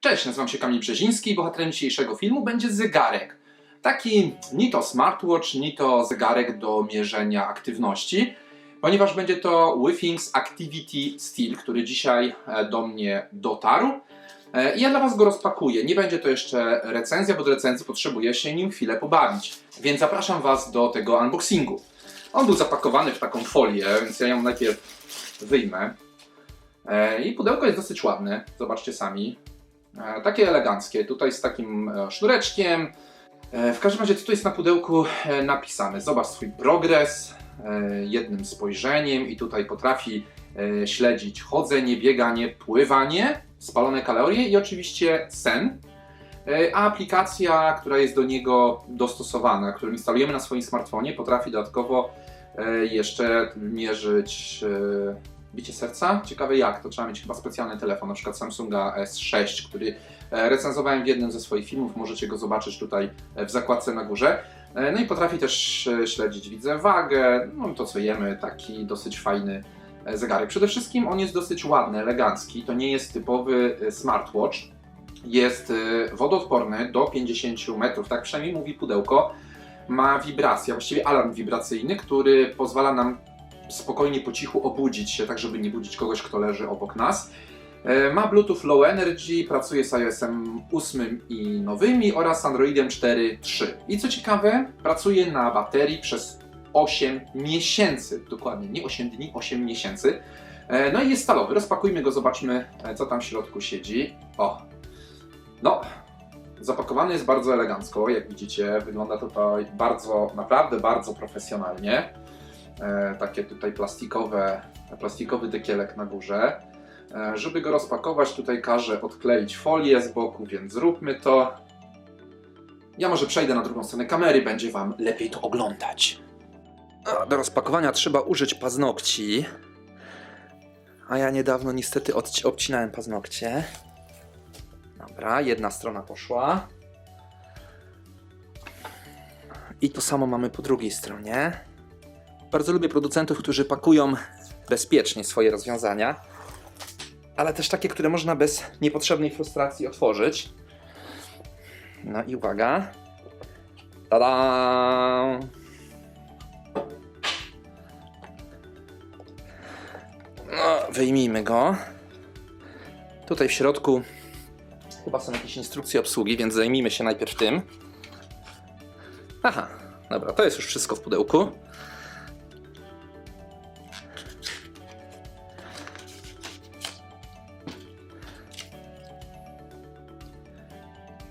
Cześć, nazywam się Kamil Brzeziński i bohaterem dzisiejszego filmu będzie zegarek. Taki ni to smartwatch, ni to zegarek do mierzenia aktywności, ponieważ będzie to Withings Activity Steel, który dzisiaj e, do mnie dotarł. E, I ja dla Was go rozpakuję. Nie będzie to jeszcze recenzja, bo do recenzji potrzebuję się nim chwilę pobawić. Więc zapraszam Was do tego unboxingu. On był zapakowany w taką folię, więc ja ją najpierw wyjmę. E, I pudełko jest dosyć ładne, zobaczcie sami. E, Takie eleganckie, tutaj z takim e, sznureczkiem. E, W każdym razie, co tu jest na pudełku napisane? Zobacz swój progres jednym spojrzeniem i tutaj potrafi śledzić chodzenie, bieganie, pływanie, spalone kalorie i oczywiście sen. A aplikacja, która jest do niego dostosowana, którą instalujemy na swoim smartfonie, potrafi dodatkowo jeszcze mierzyć bicie serca. Ciekawe jak, to trzeba mieć chyba specjalny telefon, na przykład Samsunga S6, który e, recenzowałem w jednym ze swoich filmów, możecie go zobaczyć tutaj e, w zakładce na górze. E, No i potrafi też śledzić, widzę, wagę, no to co jemy, taki dosyć fajny zegarek. Przede wszystkim on jest dosyć ładny, elegancki, to nie jest typowy smartwatch. Jest wodoodporny do 50 metrów, tak przynajmniej mówi pudełko. Ma wibrację, właściwie alarm wibracyjny, który pozwala nam spokojnie po cichu obudzić się, tak żeby nie budzić kogoś, kto leży obok nas. E, Ma Bluetooth Low Energy, pracuje z iOS-em 8 i nowymi oraz Androidem 4.3. I co ciekawe, pracuje na baterii przez 8 miesięcy. Dokładnie, nie 8 dni, 8 miesięcy. E, No i jest stalowy. Rozpakujmy go, zobaczmy, e, co tam w środku siedzi. O, no, zapakowany jest bardzo elegancko, jak widzicie. Wygląda tutaj bardzo, naprawdę bardzo profesjonalnie takie tutaj plastikowe, plastikowy dekielek na górze. E, żeby go rozpakować, tutaj każę odkleić folię z boku, więc zróbmy to. Ja może przejdę na drugą stronę kamery, będzie Wam lepiej to oglądać. A, Do rozpakowania trzeba użyć paznokci. A ja niedawno niestety obcinałem paznokcie. Dobra, jedna strona poszła. I to samo mamy po drugiej stronie. Bardzo lubię producentów, którzy pakują bezpiecznie swoje rozwiązania, ale też takie, które można bez niepotrzebnej frustracji otworzyć. No i uwaga. Tada! No, wyjmijmy go. Tutaj w środku chyba są jakieś instrukcje obsługi, więc zajmijmy się najpierw tym. Aha, dobra, to jest już wszystko w pudełku.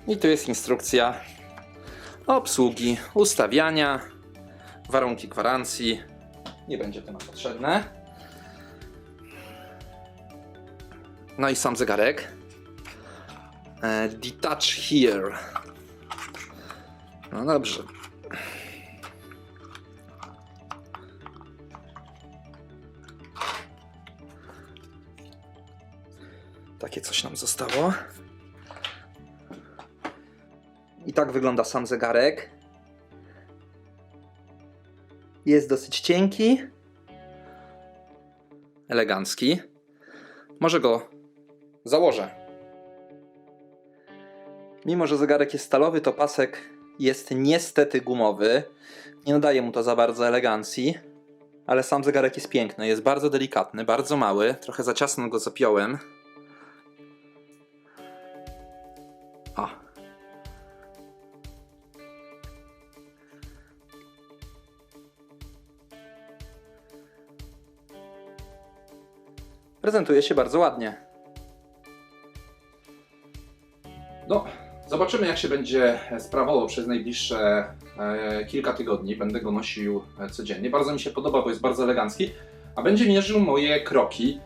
I tu jest instrukcja obsługi, ustawiania, warunki gwarancji. Nie będzie to nam potrzebne. No i sam zegarek. E, detach here. No dobrze. Takie coś nam zostało. I tak wygląda sam zegarek. Jest dosyć cienki. Elegancki. Może go założę. Mimo, że zegarek jest stalowy, to pasek jest niestety gumowy. Nie nadaje mu to za bardzo elegancji. Ale sam zegarek jest piękny. Jest bardzo delikatny, bardzo mały. Trochę za ciasno go zapiąłem. O, prezentuje się bardzo ładnie. No, zobaczymy jak się będzie sprawował przez najbliższe e, kilka tygodni. Będę go nosił e, codziennie. Bardzo mi się podoba, bo jest bardzo elegancki, a będzie mierzył moje kroki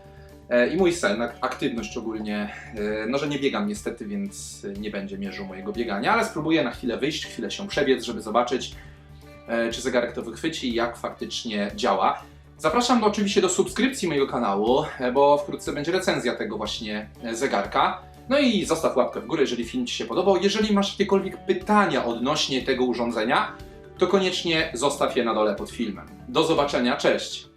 e, i mój sen, ak- aktywność ogólnie. E, no, że nie biegam niestety, więc nie będzie mierzył mojego biegania, ale spróbuję na chwilę wyjść, chwilę się przebiec, żeby zobaczyć, czy zegarek to wychwyci i jak faktycznie działa. Zapraszam do, oczywiście do subskrypcji mojego kanału, e, bo wkrótce będzie recenzja tego właśnie e, zegarka. No i zostaw łapkę w górę, jeżeli film Ci się podobał. Jeżeli masz jakiekolwiek pytania odnośnie tego urządzenia, to koniecznie zostaw je na dole pod filmem. Do zobaczenia, cześć!